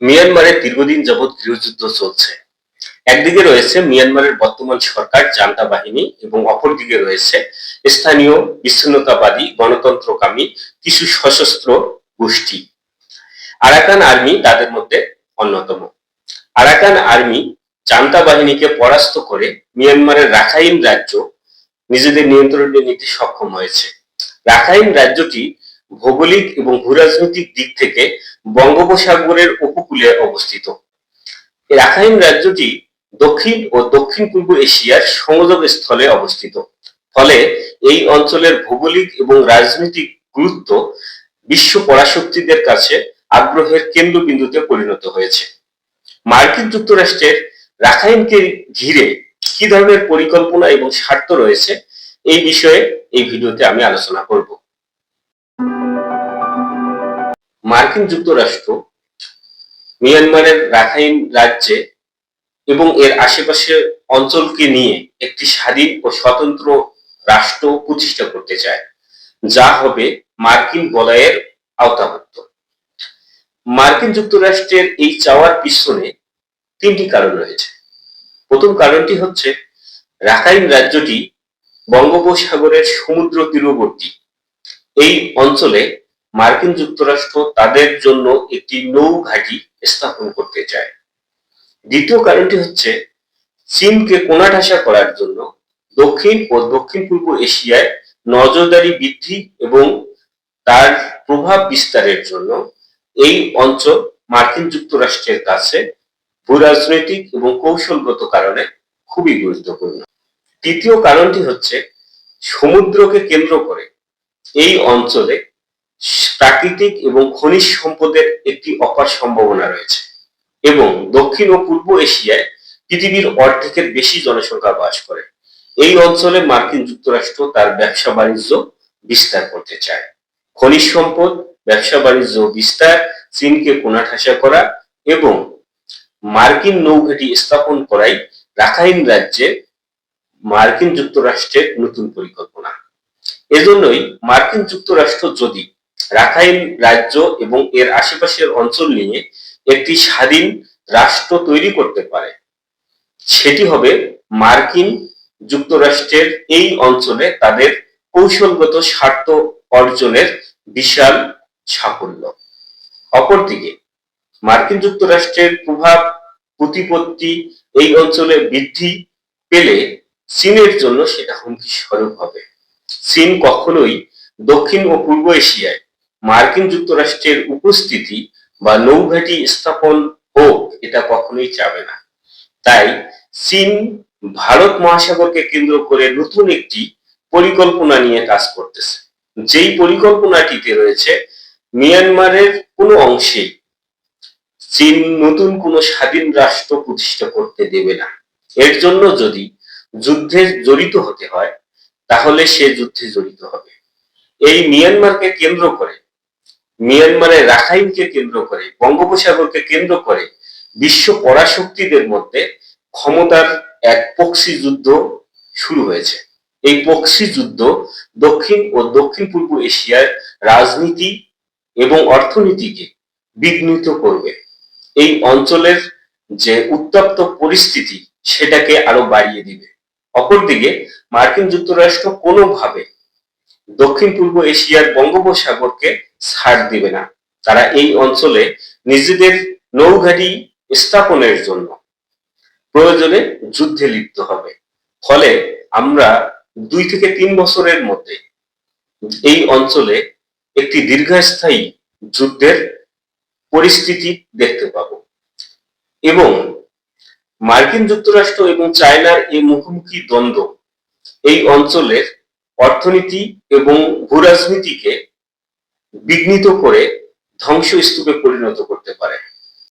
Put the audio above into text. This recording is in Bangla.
মিয়ানমারে দীর্ঘদিন যাবৎ গৃহযুদ্ধ চলছে। একদিকে রয়েছে মিয়ানমারের বর্তমান সরকার জান্তা বাহিনী, এবং অপরদিকে রয়েছে স্থানীয় বিচ্ছিন্নতাবাদী, গণতন্ত্রকামী, কিছু সশস্ত্র গোষ্ঠী। আরাকান আর্মি তাদের মধ্যে অন্যতম। আরাকান আর্মি জান্তা বাহিনীকে পরাস্ত করে মিয়ানমারের রাখাইন রাজ্য নিজেদের নিয়ন্ত্রণে নিতে সক্ষম হয়েছে। রাখাইন রাজ্যটি ভৌগোলিক এবং ভূরাজনৈতিক দিক থেকে বঙ্গোপসাগরের উপকূলে অবস্থিত। রাখাইন রাজ্যটি দক্ষিণ ও দক্ষিণ পূর্ব এশিয়ার সংযোগ স্থলে অবস্থিত। ফলে এই অঞ্চলের ভৌগোলিক এবং রাজনৈতিক গুরুত্ব বিশ্ব পরাশক্তিদের কাছে আগ্রহের কেন্দ্রবিন্দুতে পরিণত হয়েছে। মার্কিন যুক্তরাষ্ট্রের রাখাইনকে ঘিরে কি ধরনের পরিকল্পনা এবং স্বার্থ রয়েছে, এই বিষয়ে এই ভিডিওতে আমি আলোচনা করব। মার্কিন যুক্তরাষ্ট্র, মিয়ানমারের রাখাইন রাজ্যে এবং এর আশেপাশের অঞ্চলকে নিয়ে একটি স্বাধীন ও স্বতন্ত্র রাষ্ট্র প্রতিষ্ঠা করতে চায়, যা হবে মার্কিন বলয়ের আওতাভুক্ত। মার্কিন যুক্তরাষ্ট্রের এই চাওয়ার পিছনে তিনটি কারণ রয়েছে। প্রথম কারণটি হচ্ছে, রাখাইন রাজ্যটি বঙ্গোপসাগরের সমুদ্র তীরবর্তী এই অঞ্চলে মার্কিন যুক্তরাষ্ট্র তাদের জন্য একটি নৌ ঘাঁটি স্থাপন করতে চায়। দ্বিতীয় কারণটি হচ্ছে, চীনকে কোণাঠাসা করার জন্য দক্ষিণ ও দক্ষিণ পূর্ব এশিয়ায় নজরদারি বৃদ্ধি এবং তার প্রভাব বিস্তারের জন্য এই অঞ্চল মার্কিন যুক্তরাষ্ট্রের কাছে ভূরাজনৈতিক এবং কৌশলগত কারণে খুবই গুরুত্বপূর্ণ। তৃতীয় কারণটি হচ্ছে, সমুদ্রকে কেন্দ্র করে এই অঞ্চলে প্রাকৃতিক এবং খনিজ সম্পদের একটি অপার সম্ভাবনা রয়েছে। এবং দক্ষিণ ও পূর্ব এশিয়ায় পৃথিবীর অর্ধেকের বেশি জনসংখ্যা বাস করে। এই অঞ্চলে মার্কিন যুক্তরাষ্ট্র তার ব্যবসা বাণিজ্য বিস্তার করতে চায়। খনিজ সম্পদ, ব্যবসা বাণিজ্য বিস্তার, চীনকে কোণাঠাসা করা এবং মার্কিন নৌঘাঁটি স্থাপন করাই রাখাইন রাজ্যে মার্কিন যুক্তরাষ্ট্রের নতুন পরিকল্পনা। এজন্যই মার্কিন যুক্তরাষ্ট্র যদি রাখাইন রাজ্য এবং এর আশেপাশের অঞ্চল নিয়ে একটি স্বাধীন রাষ্ট্র তৈরি করতে পারে। সেটি হবে মার্কিন যুক্তরাষ্ট্রের এই অঞ্চলে তাদের কৌশলগত স্বার্থ অর্জনের বিশাল সাফল্য। অপরদিকে, মার্কিন যুক্তরাষ্ট্রের প্রভাব, প্রতিপত্তি এই অঞ্চলে বৃদ্ধি পেলে চীনের জন্য সেটা হুমকি স্বরূপ হবে। চীন কখনোই দক্ষিণ ও পূর্ব এশিয়ায় মার্কিন যুক্তরাষ্ট্রের উপস্থিতি বা নৌঘাঁটি স্থাপন হোক, এটা কখনোই চাবে না। তাই চীন ভারত মহাসাগরকে কেন্দ্র করে নতুন একটি পরিকল্পনা নিয়ে কাজ করতেছে। যেই পরিকল্পনাটিতে রয়েছে, মিয়ানমারের কোনো অংশেই চীন নতুন কোনো স্বাধীন রাষ্ট্র প্রতিষ্ঠা করতে দেবে না। এর জন্য যদি যুদ্ধে জড়িত হতে হয়, তাহলে সে যুদ্ধে জড়িত হবে। এই মিয়ানমারকে কেন্দ্র করে মিয়ানমারের রাখাইনকে কেন্দ্র করে, বঙ্গোপসাগরকে কেন্দ্র করে বিশ্ব পরাশক্তিদের মধ্যে ক্ষমতার এক পক্ষী যুদ্ধ শুরু হয়েছে। এই পক্ষী যুদ্ধ দক্ষিণ ও দক্ষিণ পূর্ব এশিয়ার রাজনীতি এবং অর্থনীতিকে বিঘ্নিত করবে। এই অঞ্চলের যে উত্তপ্ত পরিস্থিতি, সেটাকে আরও বাড়িয়ে দিবে। অপরদিকে মার্কিন যুক্তরাষ্ট্র কোনোভাবে দক্ষিণ পূর্ব এশিয়ার বঙ্গোপসাগরকে ছাড় দিবে না। তারা এই অঞ্চলে নিজেদের নৌঘাঁটি স্থাপনের জন্য প্রয়োজনে যুদ্ধে লিপ্ত হবে। ফলে আমরা দুই থেকে তিন বছরের মধ্যে এই অঞ্চলে একটি দীর্ঘস্থায়ী যুদ্ধের পরিস্থিতি দেখতে পাব। এবং মার্কিন যুক্তরাষ্ট্র এবং চায়নার এই মুখোমুখি দ্বন্দ্ব এই অঞ্চলের অর্থনীতি এবং ভূরাজনীতিকে বিঘ্নিত করে ধ্বংসস্তূপে পরিণত করতে পারে।